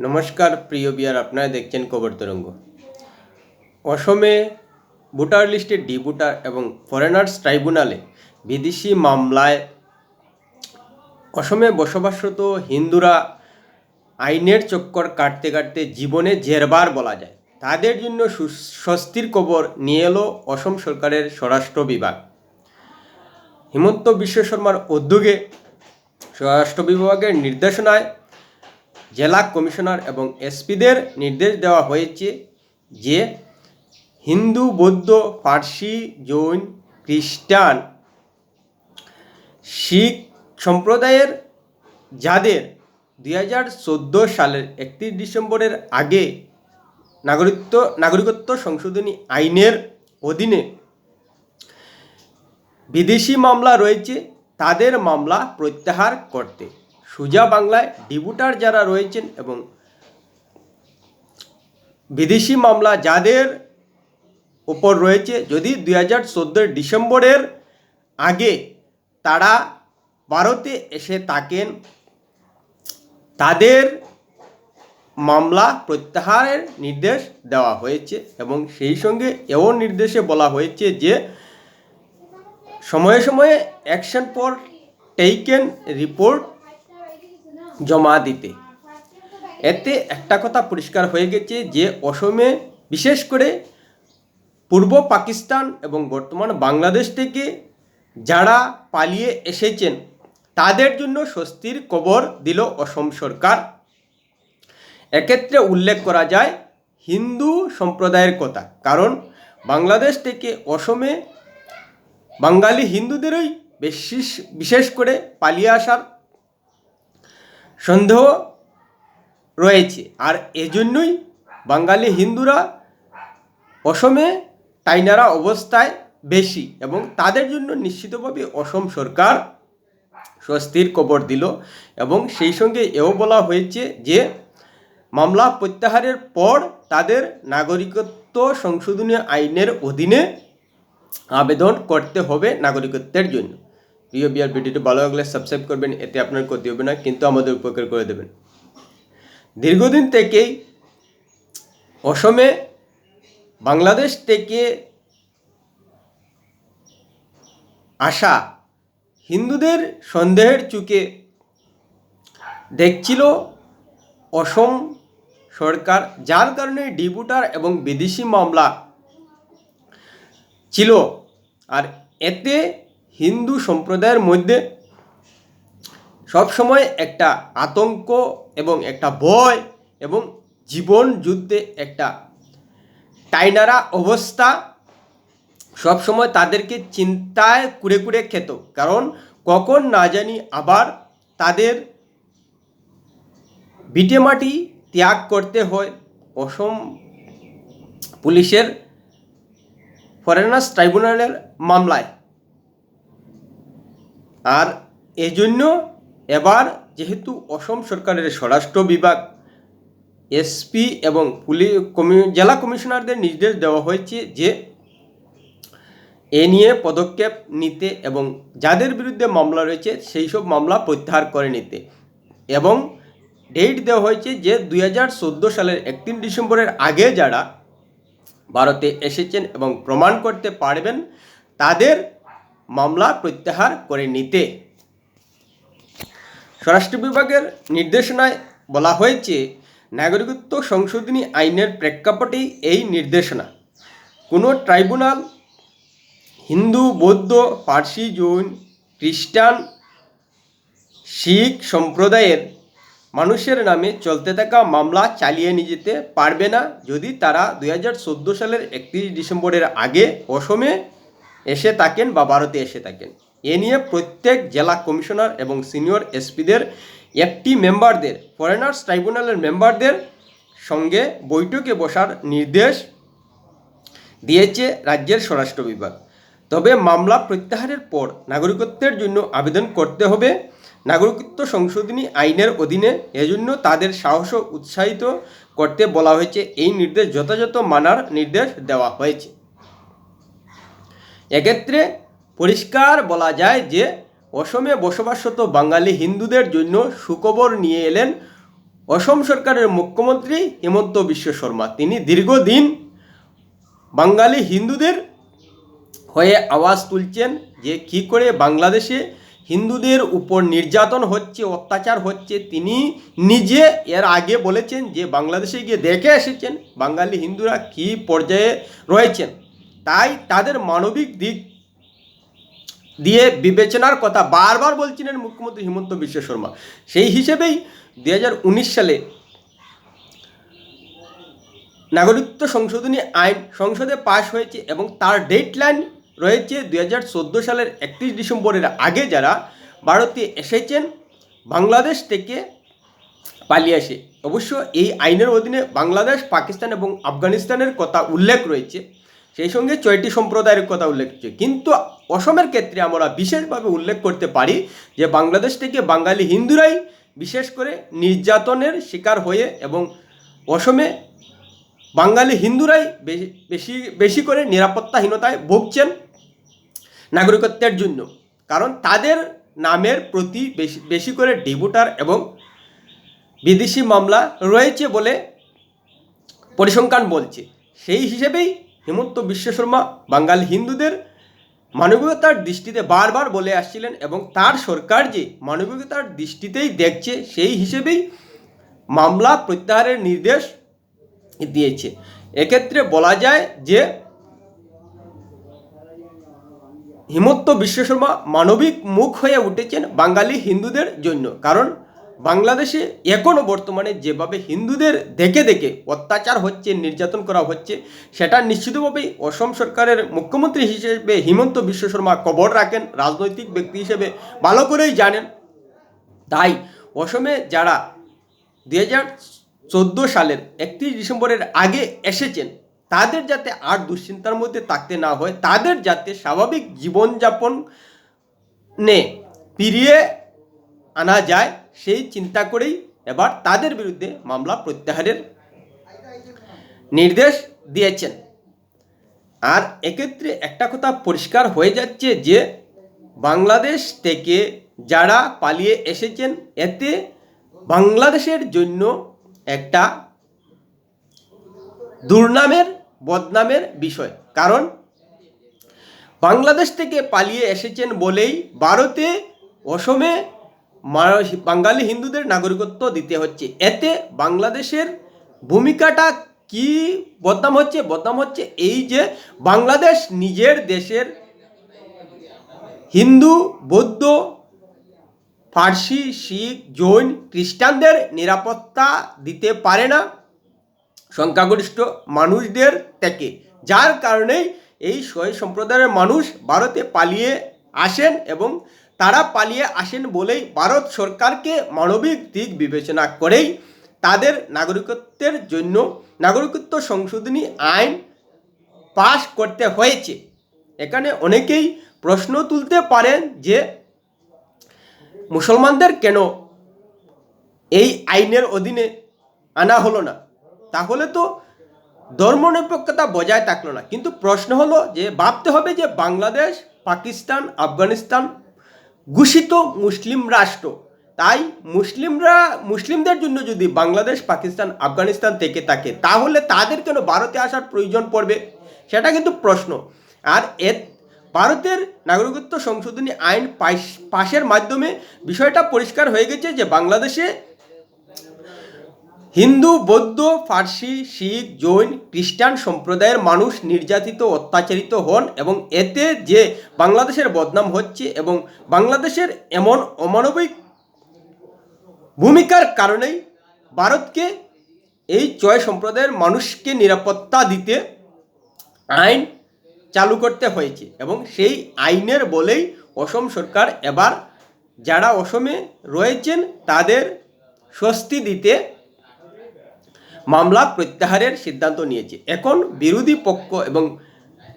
নমস্কার, প্রিয় বিয়ার, আপনারা দেখছেন কবর তরঙ্গ। অসমে ভোটার লিস্টে ডি ভোটার এবং ফরেনার্স ট্রাইব্যুনালে বিদেশি মামলায় অসমে বসবাসরত হিন্দুরা আইনের চক্কর কাটতে কাটতে জীবনে জেরবার বলা যায়। তাদের জন্য সু- স্বস্তির খবর নিয়ে এলো অসম সরকারের স্বরাষ্ট্র বিভাগ। হিমন্ত বিশ্ব শর্মার উদ্যোগে স্বরাষ্ট্র বিভাগের নির্দেশনায় জেলা কমিশনার এবং এসপিদের নির্দেশ দেওয়া হয়েছে যে হিন্দু, বৌদ্ধ পার্সি জৈন, খ্রিস্টান, শিখ সম্প্রদায়ের যাদের দুই হাজার চোদ্দ সালের একত্রিশ ডিসেম্বরের আগে নাগরিকত্ব নাগরিকত্ব সংশোধনী আইনের অধীনে বিদেশি মামলা রয়েছে, তাদের মামলা প্রত্যাহার করতে। সুজা বাংলায় ডিবুটার যারা রয়েছেন এবং বিদেশি মামলা যাদের ওপর রয়েছে, যদি দুই হাজার চোদ্দোর ডিসেম্বরের আগে তারা ভারতে এসে থাকেন, তাদের মামলা প্রত্যাহারের নির্দেশ দেওয়া হয়েছে এবং সেই সঙ্গে এও নির্দেশে বলা হয়েছে যে সময়ে সময়ে অ্যাকশন ফর টেকেন রিপোর্ট জমা দিতে। এতে একটা কথা পরিষ্কার হয়ে গেছে যে অসমে বিশেষ করে পূর্ব পাকিস্তান এবং বর্তমান বাংলাদেশ থেকে যারা পালিয়ে এসেছেন, তাদের জন্য স্বস্তির কবর দিল অসম সরকার। এক্ষেত্রে উল্লেখ করা যায় হিন্দু সম্প্রদায়ের কথা, কারণ বাংলাদেশ থেকে অসমে বাঙালি হিন্দুদেরই বেশি বিশেষ করে পালিয়ে আসার সন্দেহ রয়েছে। আর এজন্যই বাঙালি হিন্দুরা অসমে টাইনারা অবস্থায় বেশি এবং তাদের জন্য নিশ্চিতভাবে অসম সরকার স্বস্তির কবর দিল এবং সেই সঙ্গে এও বলা হয়েছে যে, মামলা প্রত্যাহারের পর তাদের নাগরিকত্ব সংশোধনী আইনের অধীনে আবেদন করতে হবে নাগরিকত্বের জন্য। প্রিয় বিয়ার ভিডিওটি ভালো লাগলে সাবস্ক্রাইব করবেন, এতে আপনার ক্ষতি হবে না, কিন্তু আমাদের উপকার করে দেবেন। দীর্ঘদিন থেকেই অসমে বাংলাদেশ থেকে আসা হিন্দুদের সন্দেহের চুকে দেখছিল অসম সরকার, যার কারণে ডিপুটার এবং বিদেশি মামলা ছিল। আর এতে হিন্দু সম্প্রদায়ের মধ্যে সবসময় একটা আতঙ্ক এবং একটা ভয় এবং জীবন যুদ্ধে একটা টাইনারা অবস্থা সবসময় তাদেরকে চিন্তায় কুড়ে কুড়ে খেত। কারণ কখন না জানি আবার তাদের ভিটেমাটি ত্যাগ করতে হয়। অসম পুলিশের ফরেনার্স ট্রাইব্যুনালের মামলায়। আর এজন্য এবার যেহেতু অসম সরকারের স্বরাষ্ট্র বিভাগ এসপি এবং পুলিশ কমি, জেলা কমিশনারদের নির্দেশ দেওয়া হয়েছে যে এ নিয়ে পদক্ষেপ নিতে এবং যাদের বিরুদ্ধে মামলা রয়েছে সেই সব মামলা প্রত্যাহার করে নিতে। এবং ডেট দেওয়া হয়েছে যে দুই হাজার চোদ্দ সালের একত্রিশ ডিসেম্বরের আগে যারা ভারতে এসেছেন এবং প্রমাণ করতে পারবেন, তাদের মামলা প্রত্যাহার করে নিতে। স্বরাষ্ট্র বিভাগের নির্দেশনায় বলা হয়েছে, নাগরিকত্ব সংশোধনী আইনের প্রেক্ষাপটেই এই নির্দেশনা। কোনো ট্রাইব্যুনাল, হিন্দু, বৌদ্ধ, পার্সি, জৈন, খ্রিস্টান, শিখ সম্প্রদায়ের মানুষের নামে চলতে থাকা মামলা চালিয়ে নিয়ে যেতে পারবে না যদি তারা দুই হাজার চোদ্দ সালের একত্রিশ ডিসেম্বরের আগে অসমে এসে থাকেন বা ভারতে এসে থাকেন। এ নিয়ে প্রত্যেক জেলা কমিশনার এবং সিনিয়র এসপিদের, একটি মেম্বারদের, ফরেনার্স ট্রাইব্যুনালের মেম্বারদের সঙ্গে বৈঠকে বসার নির্দেশ দিয়েছে রাজ্যের স্বরাষ্ট্র বিভাগ। তবে মামলা প্রত্যাহারের পর নাগরিকত্বের জন্য আবেদন করতে হবে। নাগরিকত্ব সংশোধনী আইনের অধীনে এজন্য তাদের সাহস উৎসাহিত করতে বলা হয়েছে। এই নির্দেশ যথাযথ মানার নির্দেশ দেওয়া হয়েছে। এক্ষেত্রে পরিষ্কার বলা যায় যে অসমে বসবাসরত বাঙালি হিন্দুদের জন্য সুখবর নিয়ে এলেন অসম সরকারের মুখ্যমন্ত্রী হিমন্ত বিশ্ব শর্মা। তিনি দীর্ঘদিন বাঙালি হিন্দুদের হয়ে আওয়াজ তুলছেন যে কী করে বাংলাদেশে হিন্দুদের উপর নির্যাতন হচ্ছে, অত্যাচার হচ্ছে। তিনি নিজে এর আগে বলেছেন যে বাংলাদেশে গিয়ে দেখে এসেছেন বাঙালি হিন্দুরা কী পর্যায়ে রয়েছেন। তাই তাদের মানবিক দিক দিয়ে বিবেচনার কথা বারবার বলছিলেন মুখ্যমন্ত্রী হিমন্ত বিশ্ব শর্মা। সেই হিসেবেই দুই হাজার উনিশ সালে নাগরিকত্ব সংশোধনী আইন সংসদে পাশ হয়েছে এবং তার ডেডলাইন রয়েছে দুই হাজার চোদ্দ সালের একত্রিশ ডিসেম্বরের আগে যারা ভারতে এসেছেন, বাংলাদেশ থেকে পালিয়ে আসে। অবশ্য এই আইনের অধীনে বাংলাদেশ, পাকিস্তান এবং আফগানিস্তানের কথা উল্লেখ রয়েছে। সেই সঙ্গে ছয়টি সম্প্রদায়ের কথা উল্লেখ কিন্তু অসমের ক্ষেত্রে আমরা বিশেষভাবে উল্লেখ করতে পারি যে বাংলাদেশ থেকে বাঙালি হিন্দুরাই বিশেষ করে নির্যাতনের শিকার হয়ে এবং অসমে বাঙালি হিন্দুরাই বেশি বেশি বেশি করে নিরাপত্তাহীনতায় ভুগছেন নাগরিকত্বের জন্য। কারণ তাদের নামের প্রতি বেশি বেশি করে ডিবুটার এবং বিদেশি মামলা রয়েছে বলে পরিসংখ্যান বলছে। সেই হিসেবেই হিমন্ত বিশ্ব শর্মা বাঙালি হিন্দুদের মানবিকতার দৃষ্টিতে বারবার বলে আসছিলেন এবং তার সরকার যে মানবিকতার দৃষ্টিতেই দেখছে, সেই হিসেবেই মামলা প্রত্যাহারের নির্দেশ দিয়েছে। এক্ষেত্রে বলা যায় যে হিমন্ত বিশ্ব শর্মা মানবিক মুখ হয়ে উঠেছেন বাঙালি হিন্দুদের জন্য। কারণ বাংলাদেশে এখনও বর্তমানে যেভাবে হিন্দুদের দেখে দেখে অত্যাচার হচ্ছে, নির্যাতন করা হচ্ছে, সেটা নিশ্চিতভাবেই অসম সরকারের মুখ্যমন্ত্রী হিসেবে হিমন্ত বিশ্ব শর্মা কবর রাখেন, রাজনৈতিক ব্যক্তি হিসেবে ভালো করেই জানেন। তাই অসমে যারা দুই হাজার চোদ্দ সালের একত্রিশ ডিসেম্বরের আগে এসেছেন, তাদের যাতে আর দুশ্চিন্তার মধ্যে থাকতে না হয়, তাদের যাতে স্বাভাবিক জীবনযাপন নে ফিরিয়ে আনা যায় সেই চিন্তা করেই এবার তাদের বিরুদ্ধে মামলা প্রত্যাহারের নির্দেশ দিয়েছেন। আর এক্ষেত্রে একটা কথা পরিষ্কার হয়ে যাচ্ছে যে, বাংলাদেশ থেকে যারা পালিয়ে এসেছেন, এতে বাংলাদেশের জন্য একটা দুর্নামের, বদনামের বিষয়। কারণ, বাংলাদেশ থেকে পালিয়ে এসেছেন বলেই ভারতে, অসমে বাঙালি হিন্দুদের নাগরিকত্ব দিতে হচ্ছে। এতে বাংলাদেশের ভূমিকাটা কি বদনাম হচ্ছে? বদনাম হচ্ছে এই যে বাংলাদেশ নিজের দেশের হিন্দু, বৌদ্ধ, ফার্সি, শিখ, জৈন, খ্রিস্টানদের নিরাপত্তা দিতে পারে না সংখ্যাগরিষ্ঠ মানুষদের থেকে। যার কারণেই এই ছয় সম্প্রদায়ের মানুষ ভারতে পালিয়ে আসেন এবং তারা পালিয়ে আসেন বলেই ভারত সরকারকে মানবিক দিক বিবেচনা করেই তাদের নাগরিকত্বের জন্য নাগরিকত্ব সংশোধনী আইন পাশ করতে হয়েছে। এখানে অনেকেই প্রশ্ন তুলতে পারেন যে মুসলমানদের কেন এই আইনের অধীনে আনা হলো না? তাহলে তো ধর্মনিরপেক্ষতা বজায় থাকল না। কিন্তু প্রশ্ন হলো যে ভাবতে হবে যে বাংলাদেশ, পাকিস্তান, আফগানিস্তান ঘোষিত মুসলিম রাষ্ট্র। তাই মুসলিমরা, মুসলিমদের জন্য যদি বাংলাদেশ, পাকিস্তান, আফগানিস্তান থেকে থাকে, তাহলে তাদের কেন ভারতে আসার প্রয়োজন পড়বে? সেটা কিন্তু প্রশ্ন। আর এর, ভারতের নাগরিকত্ব সংশোধনী আইন পাশ- পাশের মাধ্যমে বিষয়টা পরিষ্কার হয়ে গেছে যে বাংলাদেশে হিন্দু, বৌদ্ধ, ফার্সি, শিখ, জৈন, খ্রিস্টান সম্প্রদায়ের মানুষ নির্যাতিত, অত্যাচারিত হন এবং এতে যে বাংলাদেশের বদনাম হচ্ছে এবং বাংলাদেশের এমন অমানবিক ভূমিকার কারণেই ভারতকে এই ছয় সম্প্রদায়ের মানুষকে নিরাপত্তা দিতে আইন চালু করতে হয়েছে এবং সেই আইনের বলেই অসম সরকার এবার যারা অসমে রয়েছেন তাদের স্বস্তি দিতে মামলা প্রত্যাহারের সিদ্ধান্ত নিয়েছে। এখন বিরোধী পক্ষ এবং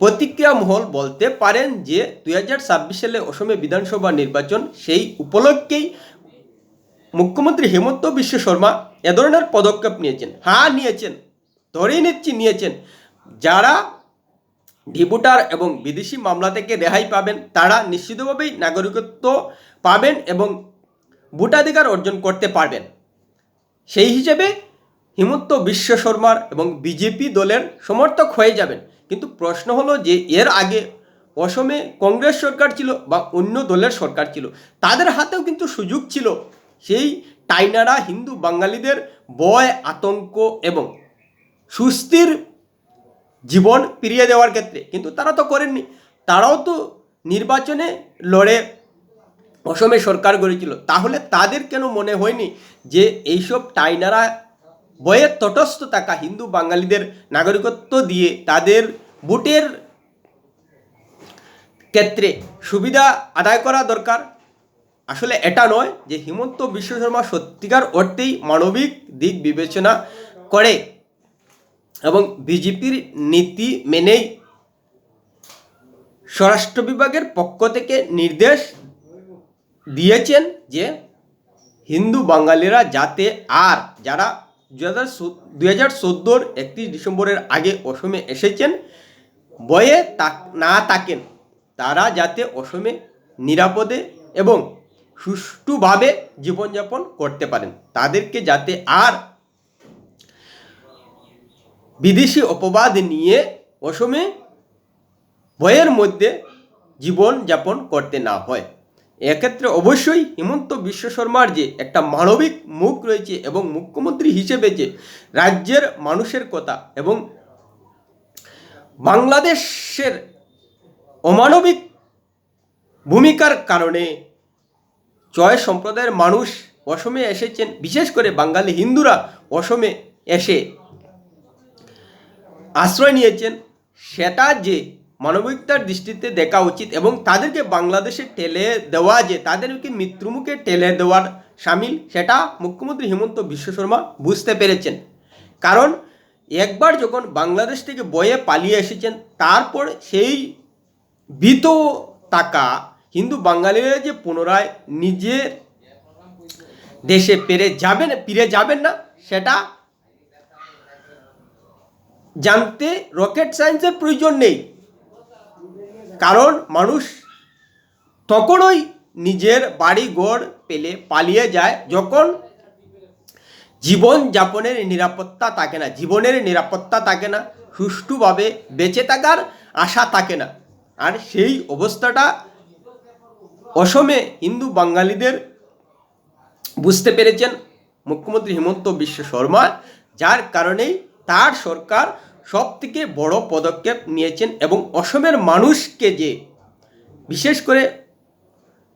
প্রতিক্রিয়া মহল বলতে পারেন যে দু হাজার ছাব্বিশ সালে অসমে বিধানসভা নির্বাচন, সেই উপলক্ষেই মুখ্যমন্ত্রী হেমন্ত বিশ্ব শর্মা এ ধরনের পদক্ষেপ নিয়েছেন। হ্যাঁ নিয়েছেন, ধরেই নিচ্ছি, নিয়েছেন। যারা ডিপুটার এবং বিদেশি মামলা থেকে রেহাই পাবেন, তারা নিশ্চিতভাবেই নাগরিকত্ব পাবেন এবং ভোটাধিকার অর্জন করতে পারবেন। সেই হিসেবে হিমন্ত বিশ্ব শর্মার এবং বিজেপি দলের সমর্থক হয়ে যাবেন। কিন্তু প্রশ্ন হলো যে এর আগে অসমে কংগ্রেস সরকার ছিল বা অন্য দলের সরকার ছিল, তাদের হাতেও কিন্তু সুযোগ ছিল। সেই টাইনারা হিন্দু বাঙালিদের বয় আতঙ্ক এবং সুস্থির জীবন ফিরিয়ে দেওয়ার ক্ষেত্রে। কিন্তু তারা তো করেননি। তারাও তো নির্বাচনে লড়ে অসমে সরকার গড়েছিল। তাহলে তাদের কেন মনে হয়নি যে এইসব টাইনারা বইয়ের তটস্থ থাকা হিন্দু বাঙালিদের নাগরিকত্ব দিয়ে তাদের ভোটের ক্ষেত্রে সুবিধা আদায় করা দরকার। আসলে এটা নয় যে হিমন্ত বিশ্ব শর্মা সত্যিকার অর্থেই মানবিক দিক বিবেচনা করে এবং বিজেপির নীতি মেনেই স্বরাষ্ট্র বিভাগের পক্ষ থেকে নির্দেশ দিয়েছেন যে হিন্দু বাঙালিরা যাতে আর যারা দু হাজার চোদ্দোর একত্রিশ ডিসেম্বরের আগে অসমে এসেছেন। বয়ে তাক না তাকেন তারা যাতে অসমে নিরাপদে এবং সুষ্ঠুভাবে জীবনযাপন করতে পারেন। তাদেরকে যাতে আর বিদেশি অপবাদ নিয়ে অসমে ভয়ের মধ্যে জীবন যাপন করতে না হয়। এক্ষেত্রে অবশ্যই হিমন্ত বিশ্ব শর্মার যে একটা মানবিক মুখ রয়েছে এবং মুখ্যমন্ত্রী হিসেবে যে রাজ্যের মানুষের কথা এবং বাংলাদেশের অমানবিক ভূমিকার কারণে জয় সম্প্রদায়ের মানুষ অসমে এসেছেন, বিশেষ করে বাঙালি হিন্দুরা অসমে এসে আশ্রয় নিয়েছেন। সেটা যে মানবিকতার দৃষ্টিতে দেখা উচিত এবং তাদেরকে বাংলাদেশে ঠেলে দেওয়া যে তাদেরকে মৃত্যুমুখে ঠেলে দেওয়ার সামিল, সেটা মুখ্যমন্ত্রী হিমন্ত বিশ্ব শর্মা বুঝতে পেরেছেন। কারণ একবার যখন বাংলাদেশ থেকে বয়ে পালিয়ে এসেছেন, তারপর সেই ভীত টাকা হিন্দু বাঙালিরা যে পুনরায় নিজের দেশে পেরে যাবেন, ফিরে যাবেন না, সেটা জানতে রকেট সায়েন্সের প্রয়োজন নেই। কারণ মানুষ তখনই নিজের বাড়ি গড় পেলে পালিয়ে যায় যখন জীবন যাপনের নিরাপত্তা থাকে না। জীবনের নিরাপত্তা থাকে না, সুষ্ঠুভাবে বেঁচে থাকার আশা থাকে না। আর সেই অবস্থাটা অসমে হিন্দু বাঙালিদের বুঝতে পেরেছেন মুখ্যমন্ত্রী হিমন্ত বিশ্ব শর্মা, যার কারণেই তার সরকার সব থেকে বড় পদক্ষেপ নিয়েছেন এবং অসমের মানুষকে যে, বিশেষ করে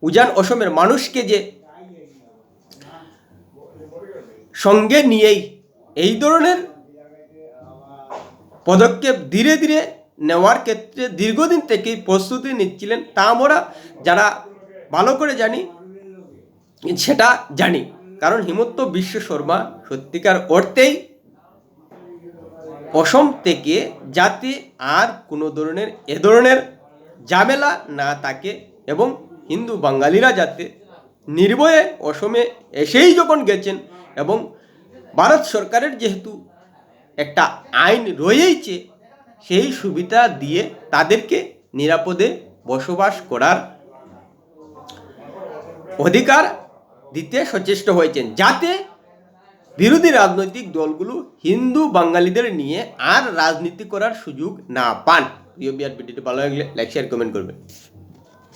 উজান অসমের মানুষকে যে সঙ্গে নিয়েই এই ধরনের পদক্ষেপ ধীরে ধীরে নেওয়ার ক্ষেত্রে দীর্ঘদিন থেকেই প্রস্তুতি নিচ্ছিলেন, তা আমরা যারা ভালো করে জানি, সেটা জানি। কারণ হিমন্ত বিশ্ব শর্মা সত্যিকার অর্থেই অসম থেকে যাতে আর কোনো ধরনের, এ ধরনের ঝামেলা না থাকে এবং হিন্দু বাঙালিরা যাতে নির্ভয়ে অসমে এসেই যখন গেছেন এবং ভারত সরকারের যেহেতু একটা আইন রয়েইছে, সেই সুবিধা দিয়ে তাদেরকে নিরাপদে বসবাস করার অধিকার দিতে সচেষ্ট হয়েছেন। যাতে বিরোধী রাজনৈতিক দলগুলো হিন্দু বাঙালিদের নিয়ে আর রাজনীতি করার সুযোগ না পান। প্রিয় বিআর ভিডিওটি ভালো লাগলে লাইক শেয়ার কমেন্ট করবেন।